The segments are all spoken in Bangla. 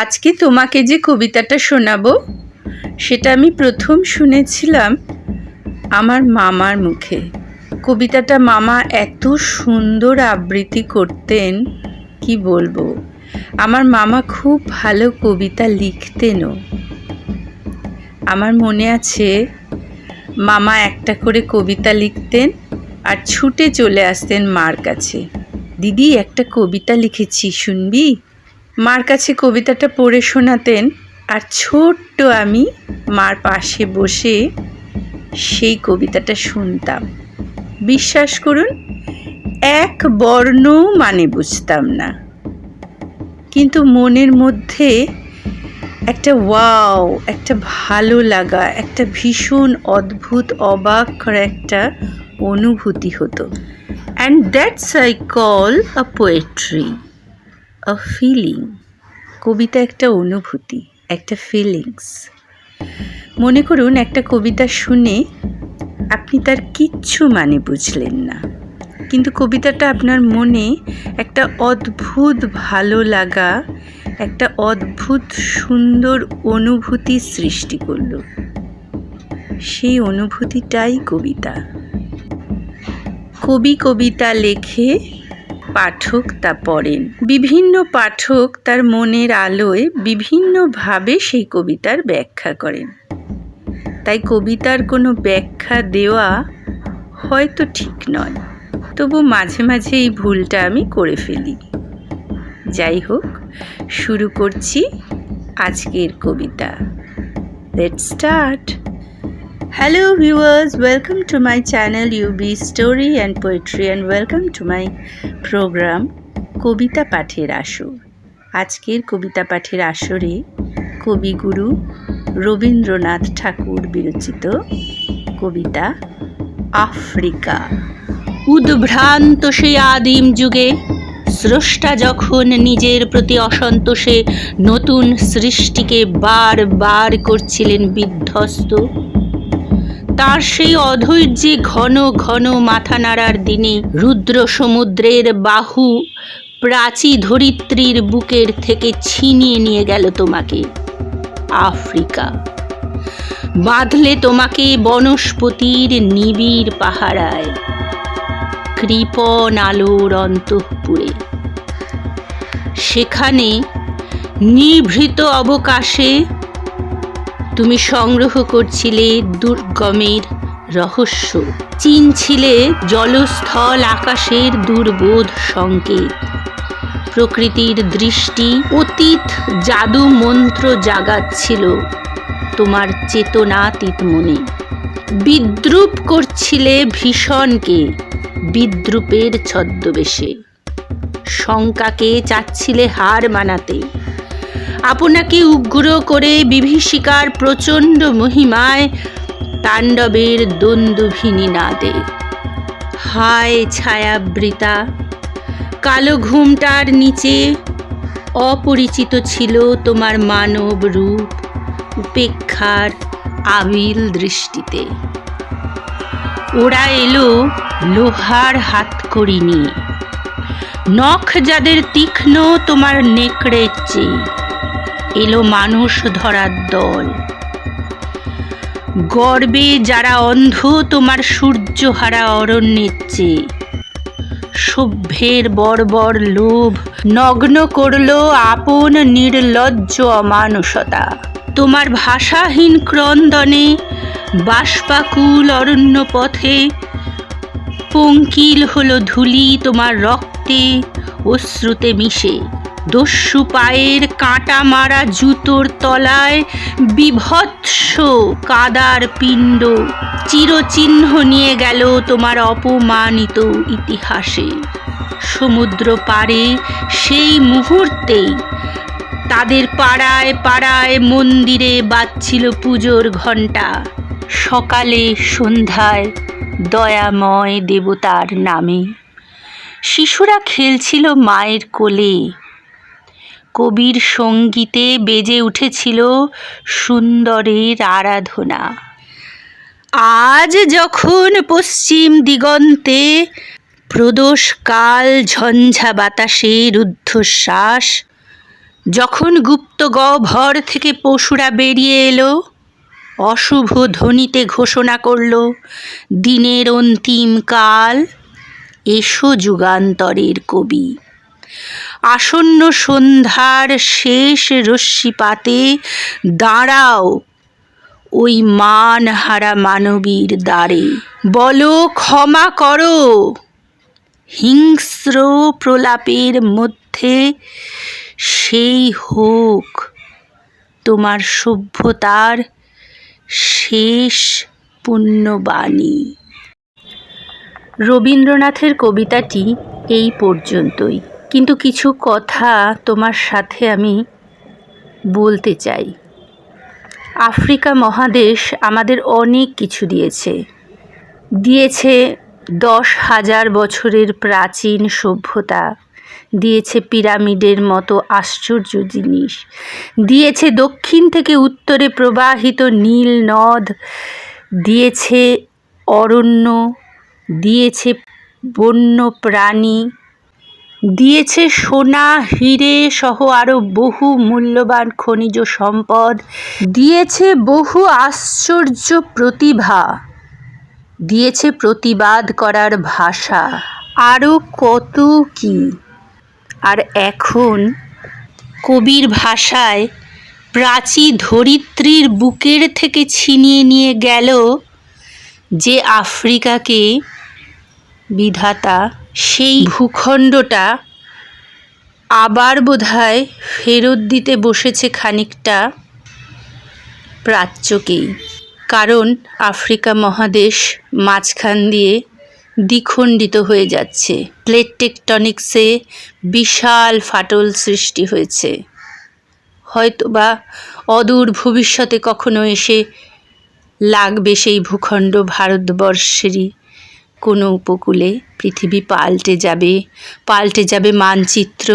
আজকে তোমাকে যে কবিতাটা শোনাবো, সেটা আমি প্রথম শুনেছিলাম আমার মামার মুখে। কবিতাটা মামা এত সুন্দর আবৃত্তি করতেন, কি বলব? আমার মামা খুব ভালো কবিতা লিখতেনও। আমার মনে আছে, মামা একটা করে কবিতা লিখতেন আর ছুটে চলে আসতেন মার কাছে। দিদি, একটা কবিতা লিখেছি, শুনবি? মার কাছে কবিতাটা পড়ে শোনাতেন আর ছোট্ট আমি মার পাশে বসে সেই কবিতাটা শুনতাম। বিশ্বাস করুন, এক বর্ণ মানে বুঝতাম না। কিন্তু মনের মধ্যে একটা ওয়াও, একটা ভালো লাগা, একটা ভীষণ অদ্ভুত, অবাক করা একটা অনুভূতি হতো। And that's I call a poetry a feeling কবিতা একটা অনুভূতি, একটা ফিলিংস মনে করুন একটা কবিতা শুনে আপনি তার কিচ্ছু মানে বুঝলেন না। কিন্তু কবিতাটা আপনার মনে একটা অদ্ভুত ভালো লাগা, একটা অদ্ভুত সুন্দর অনুভূতি সৃষ্টি করল। সেই অনুভূতিটাই কবিতা। কবি কবিতা লেখে পাঠক তা পড়েন। বিভিন্ন পাঠক তার মনের আলোয় বিভিন্নভাবে সেই কবিতার ব্যাখ্যা করেন। তাই কবিতার কোনো ব্যাখ্যা দেওয়া হয়তো ঠিক নয়। তবু মাঝে মাঝে এই ভুলটা আমি করে ফেলি। যাই হোক শুরু করছি আজকের কবিতা। Let start Hello viewers, welcome to my channel UB story and poetry and welcome to my program কবিতা পাঠের আসর আজকের কবিতা পাঠের আসরে কবিগুরু রবীন্দ্রনাথ ঠাকুর বিরচিত কবিতা আফ্রিকা উদ্ভ্রান্ত সেই আদিম যুগে স্রষ্টা যখন নিজের প্রতি অসন্তোষে নতুন সৃষ্টিকে বার বার করছিলেন বিধ্বস্ত তার সেই অধৈর্যে ঘন ঘন মাথা নাড়ার দিনে রুদ্র সমুদ্রের বাহু প্রাচী ধরিত্রীর বুকের থেকে ছিনিয়ে নিয়ে গেল তোমাকে, আফ্রিকা। বাঁধলে তোমাকে বনস্পতির নিবিড় পাহারায়, কৃপণ আলোর অন্তঃপুরে। সেখানে নিভৃত অবকাশে তুমি সংগ্রহ করছিলে দুর্গমের রহস্য। চিনছিলে জলস্থল আকাশের দুর্বোধ সংকেত। প্রকৃতির দৃষ্টি অতীত জাদু মন্ত্র জাগাচ্ছিল তোমার চেতনাতীত মনে বিদ্রুপ করছিলে ভীষণকে বিদ্রুপের ছদ্মবেশে। শঙ্কাকে চাচ্ছিলে হার মানাতে। আপনাকে উগ্র করে বিভীষিকার প্রচণ্ড মহিমায় তাণ্ডবের দন্দুভিনী নাদে। হায় ছায়াবৃতা, কালো ঘুমটার নিচে অপরিচিত ছিল তোমার মানব রূপ উপেক্ষার আবিল দৃষ্টিতে। ওরা এলো লোহার হাতকড়ি নিয়ে। নখ যাদের তীক্ষ্ণ তোমার নেকড়ের চেয়ে। এলো মানুষ ধরার দল। গর্বে যারা অন্ধ, তোমার সূর্যহারা অরণ্যের চেয়ে। সভ্যের বর্বর লোভ নগ্ন করল আপন নির্লজ্জ অমানুষতা। তোমার ভাষাহীন ক্রন্দনে বাষ্পাকুল অরণ্য পথে পঙ্কিল হলো ধুলি তোমার রক্তে, অশ্রুতে মিশে। দস্যু পায়ের কাঁটা মারা জুতোর তলায় বিভৎস কাদার পিণ্ড। চিরচিহ্ন নিয়ে গেল তোমার অপমানিত ইতিহাসে। সমুদ্র পারে সেই মুহূর্তেই তাদের পাড়ায় পাড়ায় মন্দিরে বাজছিল পুজোর ঘণ্টা। সকালে সন্ধ্যায় দয়াময় দেবতার নামে। শিশুরা খেলছিল মায়ের কোলে। কবির সঙ্গীতে বেজে উঠেছিল সুন্দরের আরাধনা। আজ যখন পশ্চিম দিগন্তে প্রদোষকাল ঝঞ্ঝা বাতাসে রুদ্ধশ্বাস যখন গুপ্ত গহ্বর থেকে পশুরা বেরিয়ে এলো, অশুভ ধ্বনিতে ঘোষণা করল, দিনের অন্তিম কাল, এসো যুগান্তরের কবি। আসন্ন সন্ধ্যার শেষ রশ্মিপাতে দাঁড়াও ওই মানহারা মানবীর দ্বারে। বলো, ক্ষমা করো। হিংস্র প্রলাপের মধ্যে সেই হোক তোমার সভ্যতার শেষ পুণ্যবাণী। রবীন্দ্রনাথের কবিতাটি এই পর্যন্তই। কিন্তু কিছু কথা তোমার সাথে আমি বলতে চাই। আফ্রিকা মহাদেশ আমাদের অনেক কিছু দিয়েছে। দিয়েছে দশ হাজার বছরের প্রাচীন সভ্যতা। দিয়েছে পিরামিডের মতো আশ্চর্য জিনিস। দিয়েছে দক্ষিণ থেকে উত্তরে প্রবাহিত নীল নদ। দিয়েছে অরণ্য। দিয়েছে বন্য প্রাণী দিয়েছে সোনা, হিরে সহ আরও বহু মূল্যবান খনিজ সম্পদ। দিয়েছে বহু আশ্চর্য প্রতিভা। দিয়েছে প্রতিবাদ করার ভাষা। আরও কত কি? আর এখন কবির ভাষায় প্রাচী ধরিত্রীর বুকের থেকে ছিনিয়ে নিয়ে গেল যে আফ্রিকাকে বিধাতা সেই ভূখণ্ডটা আবার বোধহয় ফেরত দিতে বসেছে খানিকটা প্রাচ্যকেই। কারণ আফ্রিকা মহাদেশ মাঝখান দিয়ে দ্বিখণ্ডিত হয়ে যাচ্ছে। প্লেট টেকটনিক্সে বিশাল ফাটল সৃষ্টি হয়েছে। হয়তোবা অদূর ভবিষ্যতে কখনো এসে লাগবে সেই ভূখণ্ড ভারতবর্ষেরই কোনো উপকূলে পৃথিবী পাল্টে যাবে পাল্টে যাবে মানচিত্র।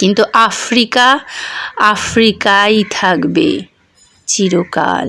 কিন্তু আফ্রিকা আফ্রিকাই থাকবে চিরকাল।